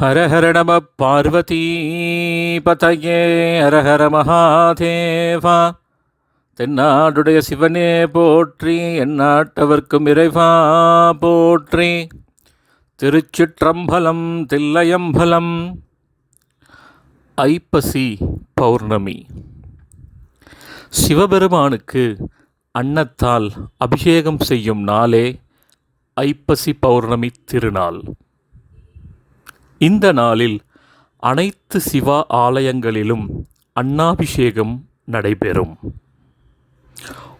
ஹரஹர நம பார்வதி பதையே மகாதேவா. தென்னாடுடைய சிவனே போற்றி எந்நாட்டவர்க்கும் இறைவா போற்றி. திருச்சிற்றம்பலம் தில்லையம்பலம். ஐப்பசி பௌர்ணமி. சிவபெருமானுக்கு அன்னத்தால் அபிஷேகம் செய்யும் நாளே ஐப்பசி பௌர்ணமி திருநாள். இந்த நாளில் அனைத்து சிவா ஆலயங்களிலும் அன்னாபிஷேகம் நடைபெறும்.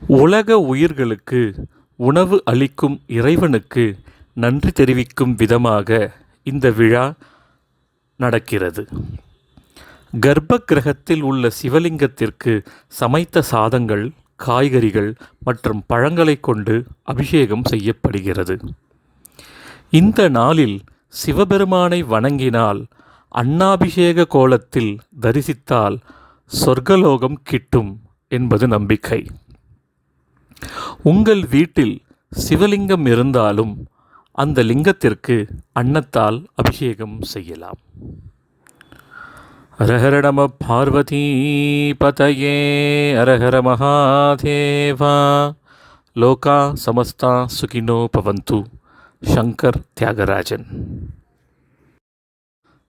உலக உயிர்களுக்கு உணவு அளிக்கும் இறைவனுக்கு நன்றி தெரிவிக்கும் விதமாக இந்த விழா நடக்கிறது. கர்ப்ப கிரகத்தில் உள்ள சிவலிங்கத்திற்கு சமைத்த சாதங்கள் காய்கறிகள் மற்றும் பழங்களை கொண்டு அபிஷேகம் செய்யப்படுகிறது. இந்த நாளில் சிவபெருமானை வணங்கினால் அண்ணாபிஷேக கோலத்தில் தரிசித்தால் சொர்க்கலோகம் கிட்டும் என்பது நம்பிக்கை. உங்கள் வீட்டில் சிவலிங்கம் இருந்தாலும் அந்த லிங்கத்திற்கு அன்னத்தால் அபிஷேகம் செய்யலாம். அரஹர நம பார்வதி பதயே அரஹர மகாதேவா லோகா சமஸ்தா சுகினோ பவந்து. शंकर त्यागराजन।